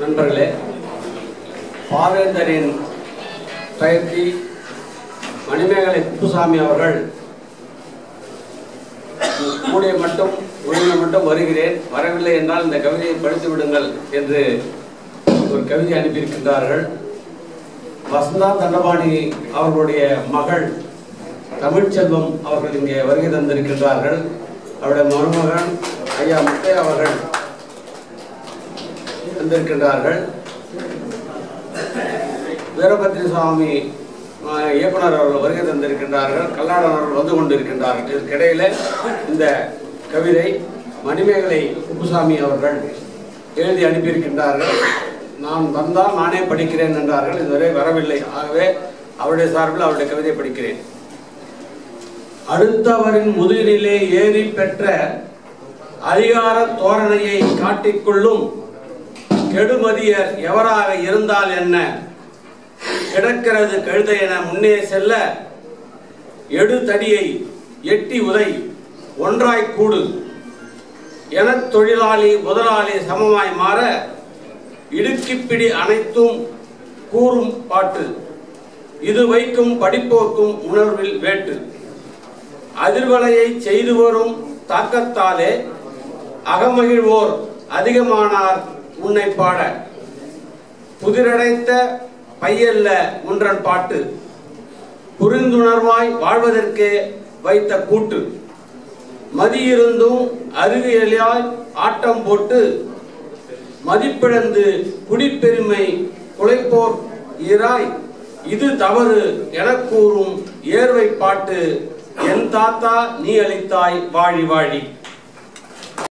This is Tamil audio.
நண்பர்களே பாவேந்தரின் பயிற்சி மணிமேகலை குப்புசாமி அவர்கள் கூடிய மட்டும் உள்ள மட்டும் வருகிறேன் வரவில்லை என்றால் இந்த கவிதையை படித்து விடுங்கள் என்று ஒரு கவிதை அனுப்பியிருக்கின்றார்கள். வசந்தா தண்டபாணி அவர்களுடைய மகள் தமிழ்ச்செல்வம் அவர்கள் இங்கே வருகை தந்திருக்கின்றார்கள். அவருடைய மருமகன் ஐயா முத்தையா அவர்கள் வந்திருக்கின்றார்கள் வீரபத்ரி சுவாமி இயக்குனர் அவர்கள் வருகை தந்திருக்கின்றார்கள். கல்லாடன் அவர்கள் வந்து கொண்டிருக்கின்றார்கள். இதற்கிடையில இந்த கவிதை மணிமேகலை குப்புசாமி அவர்கள் எழுதி அனுப்பியிருக்கின்றார்கள். நான் வந்தால் நானே படிக்கிறேன் என்றார்கள். இதுவரை வரவில்லை. ஆகவே அவருடைய சார்பில் அவருடைய கவிதை படிக்கிறேன். அடுத்தவரின் முதுகிலே ஏறி பெற்ற அதிகார தோரணையை காட்டிக்கொள்ளும் கெடுமதியர் எவராக இருந்தால் என்ன? கிடக்கிறது கழுதை என முன்னே செல்ல எடுதடியை எட்டி உதை ஒன்றாய் கூடு. என தொழிலாளி முதலாளி சமமாய் மாற இடுக்கிப்பிடி அனைத்தும் கூறும் பாட்டு. இது வைக்கும் படிப்போர்க்கும் உணர்வில் வேட்டு. அதிர்வலையை செய்து வரும் தாக்கத்தாலே அகமகிழ்வோர் அதிகமானார் உன்னை பாட. புதிரடைத்த பையல்ல உன்றன் பாட்டு. புரிந்துணர்வாய் வாழ்வதற்கே வைத்த கூட்டு. மதியிருந்தும் அருகியலாய் ஆட்டம் போட்டு மதிப்பிழந்து குடிப்பெருமை குலைப்போர் ஈராய் இது தவறு என கூறும் ஏர்வை பாட்டு என் தாத்தா நீ அளித்தாய் வாழி வாழி.